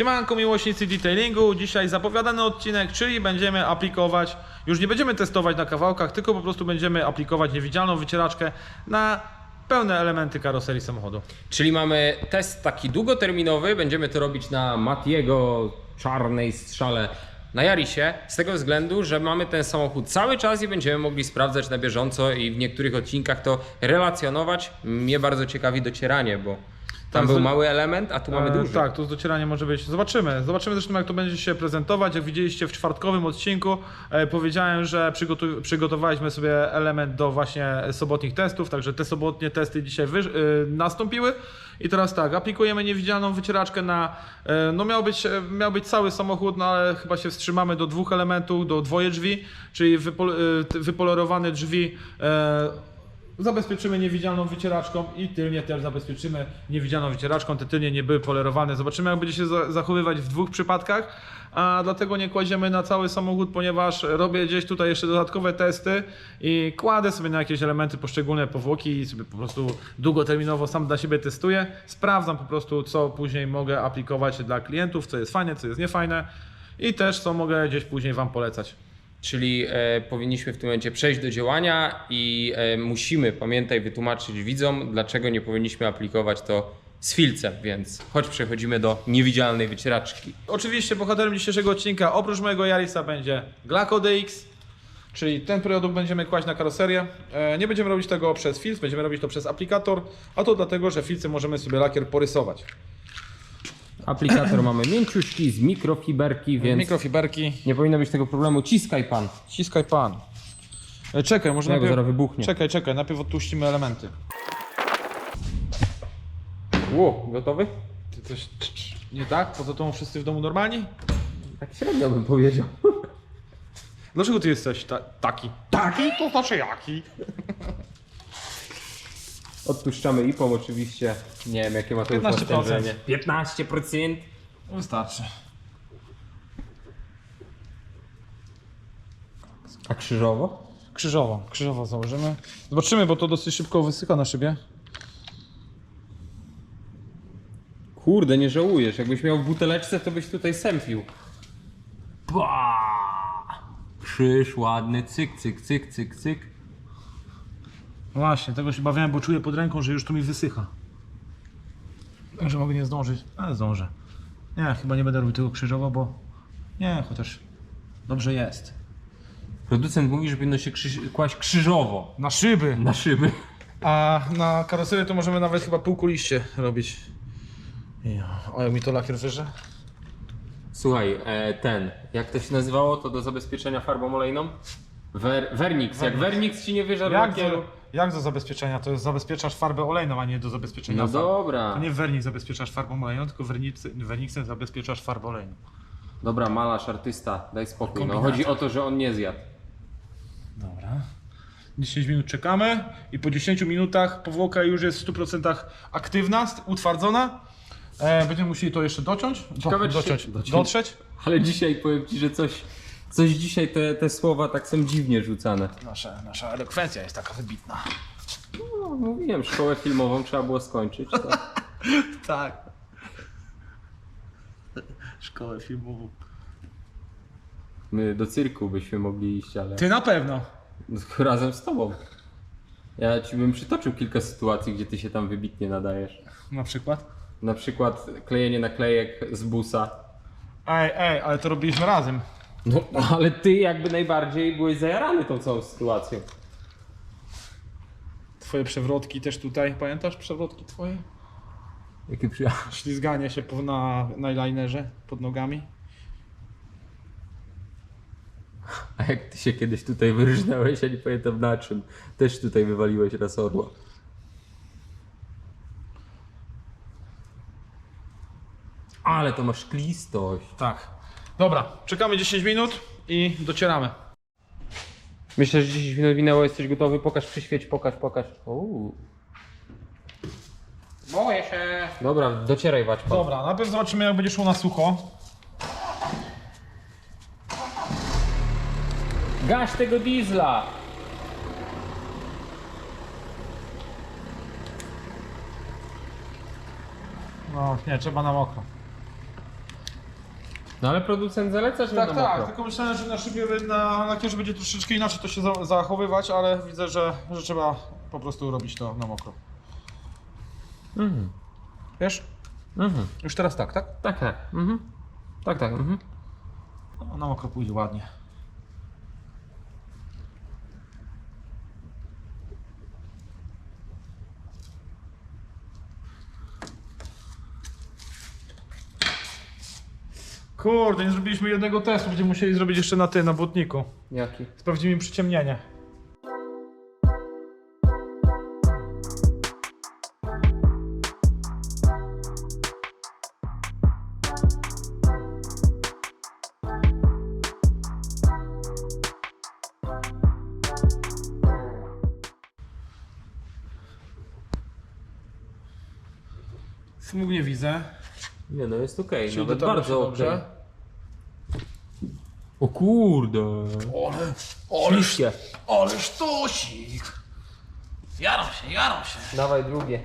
Siemanko miłośnicy detailingu, dzisiaj zapowiadany odcinek, czyli będziemy aplikować, już nie będziemy testować na kawałkach, tylko po prostu będziemy aplikować niewidzialną wycieraczkę na pełne elementy karoserii samochodu. Czyli mamy test taki długoterminowy, będziemy to robić na Matiego czarnej strzale na Jarisie, z tego względu, że mamy ten samochód cały czas i będziemy mogli sprawdzać na bieżąco i w niektórych odcinkach to relacjonować. Mnie bardzo ciekawi docieranie, bo tam był mały element, a tu mamy E, duży. Tak, tu z docieraniem może być. Zobaczymy. Zobaczymy zresztą jak to będzie się prezentować. Jak widzieliście w czwartkowym odcinku, e, powiedziałem, że przygotu- przygotowaliśmy sobie element do właśnie sobotnich testów, także te sobotnie testy dzisiaj e, nastąpiły. I teraz tak, aplikujemy niewidzialną wycieraczkę na, e, no miał być, e, miał być cały samochód, no ale chyba się wstrzymamy do dwóch elementów, do dwoje drzwi, czyli wypol- e, t- wypolerowane drzwi e, Zabezpieczymy niewidzialną wycieraczką i tylnie też zabezpieczymy niewidzialną wycieraczką. Te tylnie nie były polerowane. Zobaczymy, jak będzie się za- zachowywać w dwóch przypadkach. A dlatego nie kładziemy na cały samochód, ponieważ robię gdzieś tutaj jeszcze dodatkowe testy i kładę sobie na jakieś elementy poszczególne powłoki i sobie po prostu długoterminowo sam dla siebie testuję. Sprawdzam po prostu, co później mogę aplikować dla klientów, co jest fajne, co jest niefajne i też co mogę gdzieś później Wam polecać. Czyli e, powinniśmy w tym momencie przejść do działania i e, musimy, pamiętaj, wytłumaczyć widzom, dlaczego nie powinniśmy aplikować to z filcem, więc chodź przechodzimy do niewidzialnej wycieraczki. Oczywiście bohaterem dzisiejszego odcinka oprócz mojego Yarisa będzie Glaco DX, czyli ten produkt będziemy kłaść na karoserię. E, Nie będziemy robić tego przez filc, będziemy robić to przez aplikator, a to dlatego, że filcem możemy sobie lakier porysować. Aplikator mamy mięciuśki z mikrofiberki, więc Mikrofiberki, nie powinno być tego problemu. Ciskaj pan. ściskaj pan. E, Czekaj, może najpierw... zaraz wybuchnie. Czekaj, czekaj, najpierw odtłuścimy elementy. Ło, gotowy? Ty coś nie tak? Poza tą wszyscy w domu normalni? Tak średnio bym powiedział. Dlaczego ty jesteś ta taki? Taki? To znaczy jaki? Odpuszczamy IPOM oczywiście. Nie wiem jakie ma to już 15%. natężenie. 15%. Wystarczy. A krzyżowo? Krzyżowo, krzyżowo założymy. Zobaczymy, bo to dosyć szybko wysycha na szybie. Kurde, nie żałujesz. Jakbyś miał w buteleczce, to byś tutaj sępił. Ba! Krzyż ładny, cyk, cyk, cyk, cyk, cyk. No Właśnie, tego się bawiałem, bo czuję pod ręką, że już tu mi wysycha. Także mogę nie zdążyć, ale zdążę. Nie, chyba nie będę robił tego krzyżowo, bo... Nie, chociaż dobrze jest. Producent mówi, że powinno się krzyż, kłaść krzyżowo Na szyby! na szyby. A na karoserię to możemy nawet chyba półkuliście robić. Ja, O, jak mi to lakier wyże? Słuchaj, e, ten, jak to się nazywało, to do zabezpieczenia farbą olejną? Ver, Vernix. Jak Vernix ci nie wyżarł Jak lakieru... do, jak do zabezpieczenia? To jest zabezpieczasz farbę olejną, a nie do zabezpieczenia No dobra. To nie wernik zabezpieczasz farbą olejną, tylko wernicy- werniksem zabezpieczasz farbę olejną. Dobra, malarz, artysta, daj spokój. No, Kombinator. chodzi o to, że on nie zjadł. Dobra. 10 minut czekamy i po 10 minutach powłoka już jest w 100% aktywna, st- utwardzona. E, będziemy musieli to jeszcze dociąć. Do, Ciekawe, czy się- dociąć. dociąć. Dotrzeć. Ale dzisiaj powiem ci, że coś, coś dzisiaj te, te słowa tak są dziwnie rzucane. Nasza, nasza elokwencja jest taka wybitna. No, mówiłem, szkołę filmową trzeba było skończyć. To... Tak. Szkołę filmową. My do cyrku byśmy mogli iść, ale Ty na pewno. razem z tobą. Ja ci bym przytoczył kilka sytuacji, gdzie ty się tam wybitnie nadajesz. Na przykład. Na przykład klejenie naklejek z busa. Ej, ej, ale to robiliśmy razem. No, ale ty jakby najbardziej byłeś zajarany tą całą sytuacją. Twoje przewrotki też tutaj. Pamiętasz przewrotki twoje? Jakie przyja... Ślizganie się po, na, na linerze pod nogami. A jak ty się kiedyś tutaj wyróżniałeś, ja nie pamiętam na czym. Też tutaj wywaliłeś raz orła. Ale to masz klistość. Tak. Dobra, czekamy 10 minut i docieramy. Myślę, że 10 minut minęło, jesteś gotowy? Pokaż, przyświeć, pokaż, pokaż. Uuu. Boję się. Dobra, docieraj wać pan. Dobra, najpierw zobaczymy jak będzie szło na sucho. Gaś tego diesla! No nie, trzeba na mokro. No ale producent zaleca, że Tak, na tak, mokro. tylko myślałem, że na szybie, na lakierze będzie troszeczkę inaczej to się za- zachowywać, ale widzę, że, że trzeba po prostu robić to na mokro. Mhm. Wiesz? Mhm. Już teraz tak, tak? Tak, tak. Mhm. Tak, tak. Mhm. No, na mokro pójdzie ładnie. Kurde, nie zrobiliśmy jednego testu, będziemy musieli zrobić jeszcze na ty, na błotniku. Jaki? Sprawdzimy przyciemnienie. Smug nie widzę. Nie no, jest okej, Czyli nawet dotarło się bardzo okej. dobrze. O kurde. Ale, Śliskie. ale sztosik. Jaram się, jaram się. Dawaj drugie.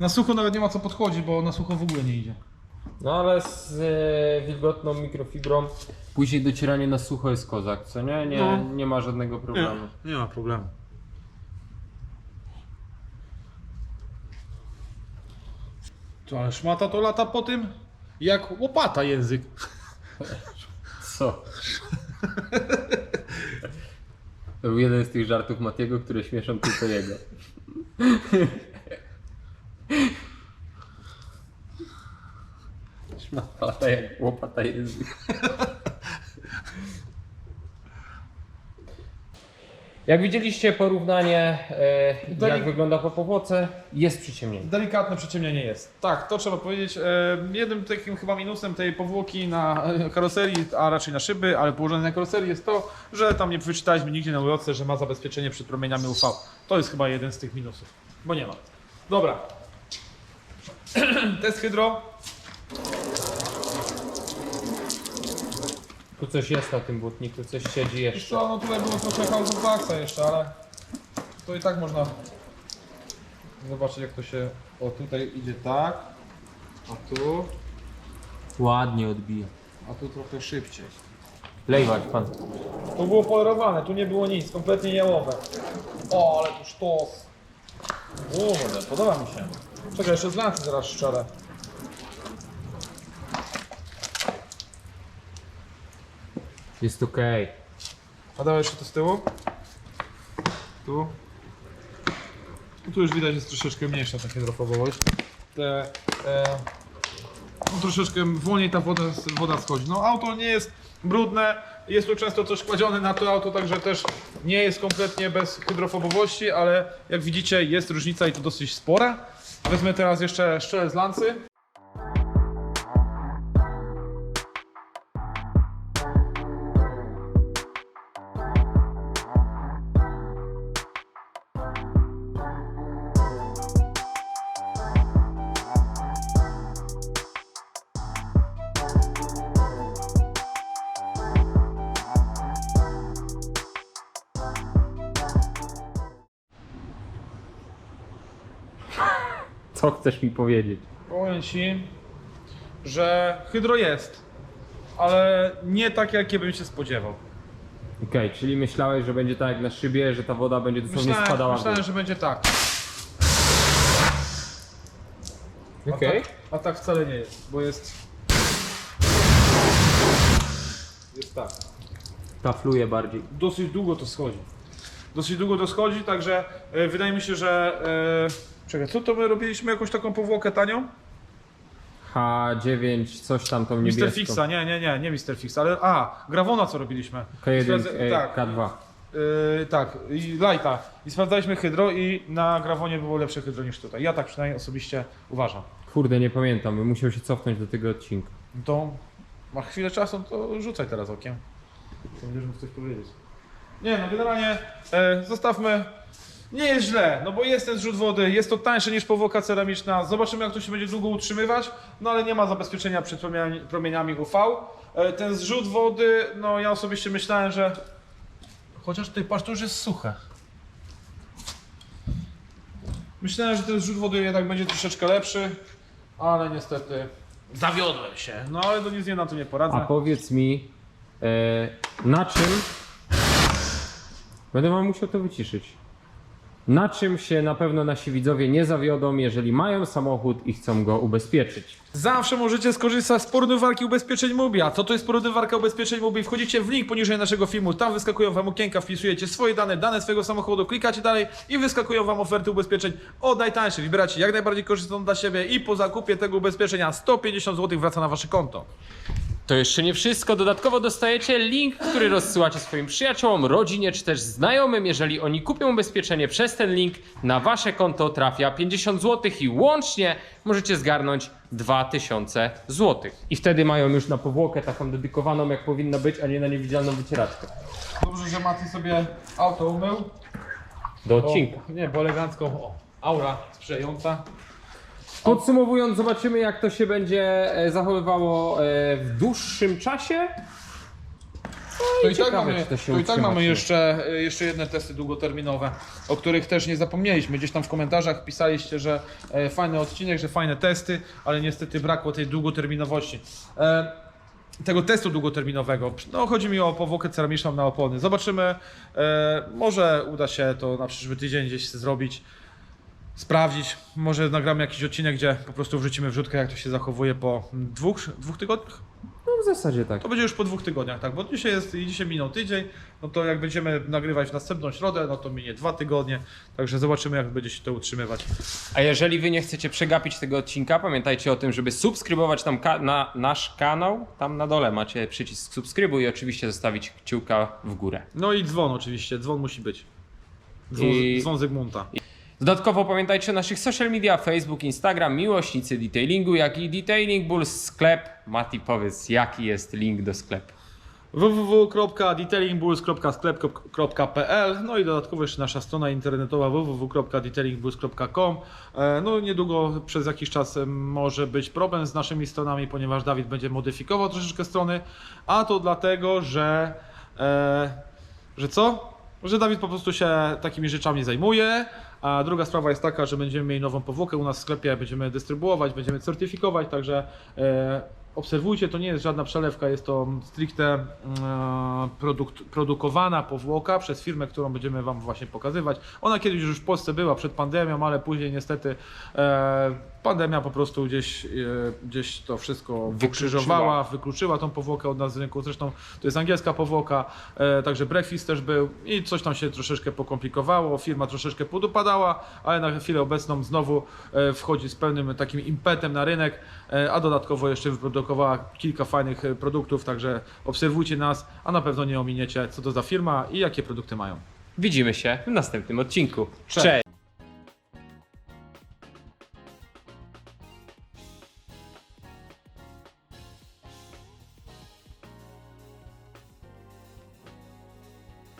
Na sucho nawet nie ma co podchodzić, bo na sucho w ogóle nie idzie. No ale z e, wilgotną mikrofibrą później docieranie na sucho jest kozak, co nie? Nie, No. nie ma żadnego problemu. nie ma problemu. Co, ale szmata to lata po tym jak łopata język. Co? To był jeden z tych żartów Matiego, które śmieszą tylko jego. Szmata jak łopata język. Jak widzieliście porównanie, e, Delik- jak wygląda po powłoce, jest przyciemnienie. Delikatne przyciemnienie jest. Tak, to trzeba powiedzieć. E, jednym takim chyba minusem tej powłoki na e, karoserii, a raczej na szyby, ale położonej na karoserii jest to, że tam nie wyczytaliśmy nigdzie na ulotce, że ma zabezpieczenie przed promieniami UV. To jest chyba jeden z tych minusów, bo nie ma. Dobra. Test hydro. Tu coś jest na tym błotniku, coś siedzi Wiesz jeszcze. co, no tutaj było trochę House of jeszcze, ale to i tak można zobaczyć jak to się... O, tutaj idzie tak, a tu, Ładnie odbija. a tu trochę szybciej. Lejwać pan. Tu było polerowane, tu nie było nic, kompletnie jałowe. O, ale tu sztos. Kurde, podoba mi się. Czekaj, jeszcze z lancy zaraz szczerę. Jest okej. A dawaj jeszcze to z tyłu. Tu. No tu już widać jest troszeczkę mniejsza ta hydrofobowość. Te, e, no troszeczkę wolniej ta woda, woda schodzi. No auto nie jest brudne, jest tu często coś kładzione na to auto, także też nie jest kompletnie bez hydrofobowości, ale jak widzicie jest różnica i to dosyć spora. Wezmę teraz jeszcze szczelę z lancy. Co chcesz mi powiedzieć? Powiem Ci, że hydro jest, ale nie tak jakie bym się spodziewał. Okej, czyli myślałeś, że będzie tak jak na szybie, że ta woda będzie dosłownie Myślałem, spadała w myślałem dół. że będzie tak. Okej. tak, a tak wcale nie jest, bo jest. Jest tak. Tafluje bardziej. Dosyć długo to schodzi. Dosyć długo to schodzi, także e, wydaje mi się, że. E, czekaj, co to my robiliśmy? Jakąś taką powłokę tanią? H9, coś tam tą niebieską. Mister Fixa, nie, nie, nie, nie Mister Fixa, ale. A, Grawona co robiliśmy. K1, Sprawdza- e, tak, K2. Yy, tak, i Lighta. I sprawdzaliśmy hydro i na Grawonie było lepsze hydro niż tutaj. Ja tak przynajmniej osobiście uważam. Kurde, nie pamiętam, bym musiał się cofnąć do tego odcinka. No To masz chwilę czasu, to rzucaj teraz okiem. To będziesz mógł coś powiedzieć. Nie no, generalnie e, zostawmy. Nie jest źle, no bo jest ten zrzut wody, jest to tańsze niż powłoka ceramiczna. Zobaczymy jak to się będzie długo utrzymywać, no ale nie ma zabezpieczenia przed promieniami, UV. E, ten zrzut wody, no ja osobiście myślałem, że chociaż tutaj patrz, to już jest suche. Myślałem, że ten zrzut wody jednak będzie troszeczkę lepszy. ale niestety zawiodłem się. No ale to nic nie na to nie poradzę. A powiedz mi, e, na czym. Będę wam musiał to wyciszyć. Na czym się na pewno nasi widzowie nie zawiodą, jeżeli mają samochód i chcą go ubezpieczyć? Zawsze możecie skorzystać z porównywarki ubezpieczeń Mubi. A co to jest porównywarka ubezpieczeń Mubi? Wchodzicie w link poniżej naszego filmu, tam wyskakują wam okienka, wpisujecie swoje dane, dane swojego samochodu, klikacie dalej i wyskakują wam oferty ubezpieczeń od najtańszych. Wybieracie jak najbardziej korzystną dla siebie i po zakupie tego ubezpieczenia 150 zł wraca na wasze konto. To jeszcze nie wszystko. Dodatkowo dostajecie link, który rozsyłacie swoim przyjaciołom, rodzinie czy też znajomym. Jeżeli oni kupią ubezpieczenie przez ten link, na wasze konto trafia 50 zł i łącznie możecie zgarnąć 2000 zł. I wtedy mają już na powłokę taką dedykowaną, jak powinna być, a nie na niewidzialną wycieraczkę. Dobrze, że Mati sobie auto umył. Do odcinka. O, nie, bo elegancko. O, aura sprzyjająca. Podsumowując, zobaczymy jak to się będzie e, zachowywało e, w dłuższym czasie. To i tak ciekawe, mamy, czy to się to i tak utrzyma, mamy czy nie. jeszcze, jeszcze jedne testy długoterminowe, o których też nie zapomnieliśmy. Gdzieś tam w komentarzach pisaliście, że e, fajny odcinek, że fajne testy, ale niestety brakło tej długoterminowości. E, tego testu długoterminowego. No, chodzi mi o powłokę ceramiczną na opony. Zobaczymy. E, może uda się to na przyszły tydzień gdzieś zrobić, sprawdzić. Może nagramy jakiś odcinek, gdzie po prostu wrzucimy wrzutkę, jak to się zachowuje po dwóch, dwóch tygodniach. No w zasadzie tak. To będzie już po dwóch tygodniach, tak? Bo dzisiaj jest i dzisiaj minął tydzień, no to jak będziemy nagrywać w następną środę, no to minie dwa tygodnie. Także zobaczymy, jak będzie się to utrzymywać. A jeżeli wy nie chcecie przegapić tego odcinka, pamiętajcie o tym, żeby subskrybować tam ka- na nasz kanał. Tam na dole macie przycisk subskrybuj i oczywiście zostawić kciuka w górę. No i dzwon oczywiście, dzwon musi być. Dzwon, I- dzwon Zygmunta. Dodatkowo pamiętajcie o naszych social media, Facebook, Instagram, miłośnicy detailingu, jak i Detailing Bulls, sklep. Mati, powiedz, jaki jest link do sklepu? www.detailingbulls.sklep.pl No i dodatkowo jeszcze nasza strona internetowa www.detailingbulls.com E, No niedługo przez jakiś czas em, może być problem z naszymi stronami, ponieważ Dawid będzie modyfikował troszeczkę strony, a to dlatego, że e, że co? Że Dawid po prostu się takimi rzeczami zajmuje, a druga sprawa jest taka, że będziemy mieli nową powłokę u nas w sklepie, będziemy dystrybuować, będziemy certyfikować, także e, obserwujcie, to nie jest żadna przelewka, jest to stricte e, produkt, produkowana powłoka przez firmę, którą będziemy Wam właśnie pokazywać. Ona kiedyś już w Polsce była przed pandemią, ale później niestety e, pandemia po prostu gdzieś, e, gdzieś to wszystko wykrzyżowała, wykluczyła tą powłokę od nas z rynku. Zresztą to jest angielska powłoka, także breakfast też był i coś tam się troszeczkę pokomplikowało, firma troszeczkę podupadała, ale na chwilę obecną znowu wchodzi z pełnym takim impetem na rynek, a dodatkowo jeszcze wyprodukowała kilka fajnych e, produktów, także obserwujcie nas, a na pewno nie ominiecie co to za firma i jakie produkty mają. Widzimy się w następnym odcinku. Cześć. Cześć.